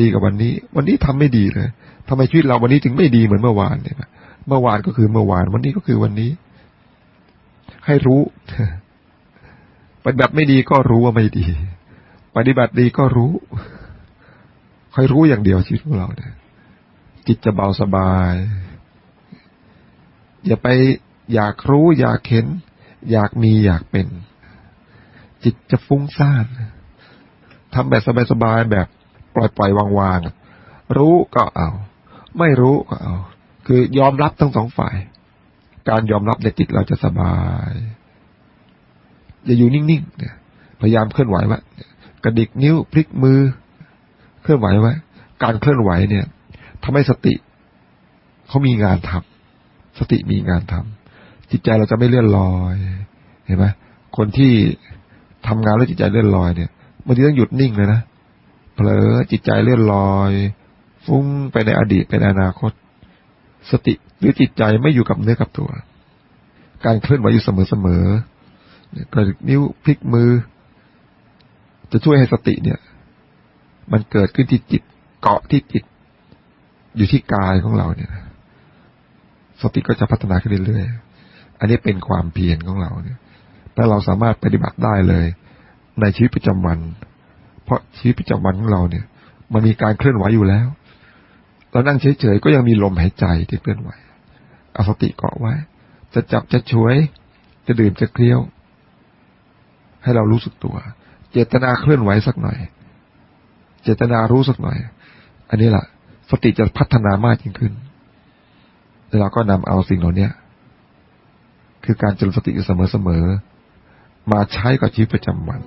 ดีกับวันนี้ วันนี้ทำไม่ดีเลยทำไมชีวิตเราวันนี้ถึงไม่ดีเหมือนเมื่อวานเนี่ยเมื่อวานก็คือเมื่อวาน วันนี้ก็คือวันนี้ ให้รู้ปฏิบัติไม่ดีก็รู้ว่าไม่ดี ปฏิบัติดีก็รู้คอยรู้อย่างเดียวชีวิตของเราเนี่ยจิตจะเบาสบาย อย่าไปอยากรู้ อยากเห็น อยากมีอยากเป็น จิตจะฟุ้งซ่านทำแบบสบายๆแบบ ปล่อยปล่อยวางๆรู้ก็เอา ไม่รู้ก็เอา คือยอมรับทั้งสองฝ่าย การยอมรับในจิตเราจะสบายอย่าอยู่นิ่งๆเนี่ยพยายามเคลื่อนไหวไว้กระดิกนิ้วพลิกมือ เคลื่อนไหวไว้การเคลื่อนไหวเนี่ยทำให้สติเขามีงานทำสติมีงานทำจิตใจเราจะไม่เลื่อนลอย เห็นไหมคนที่ทำงานแล้วจิตใจเลื่อนลอยเนี่ยบางทีต้องหยุดนิ่งเลยนะ เผลอจิตใจเลื่อนลอย ฟุ้งไปในอดีตไปในอนาคต สติหรือจิตใจไม่อยู่กับเนื้อกับตัว การเคลื่อนไหวอยู่เสมอๆกระดิกนิ้วพลิกมือ จะช่วยให้สติเนี่ย มันเกิดขึ้นที่จิตเกาะที่จิต อยู่ที่กายของเราเนี่ยสติก็จะพัฒนาขึ้นเรื่อยๆอันนี้เป็นความเพียรของเราเนี่ยถ้าเราสามารถปฏิบัติได้เลย ในชีวิตประจำวัน เพราะชีวิตประจำวันของเราเนี่ย มันมีการเคลื่อนไหวอยู่แล้ว เรานั่งเฉยๆก็ยังมีลมหายใจที่เคลื่อนไหวเอาสติเกาะไว้ จะจับจะช่วย จะดื่มจะเคี้ยว ให้เรารู้สึกตัว เจตนาเคลื่อนไหวสักหน่อย เจตนารู้สักหน่อย อันนี้แหละสติจะพัฒนามากยิ่งขึ้นแล้วเราก็นำเอาสิ่งเหล่านี้คือการเจริญสติอยู่เสมอๆมาใช้กับชีวิตประจำวัน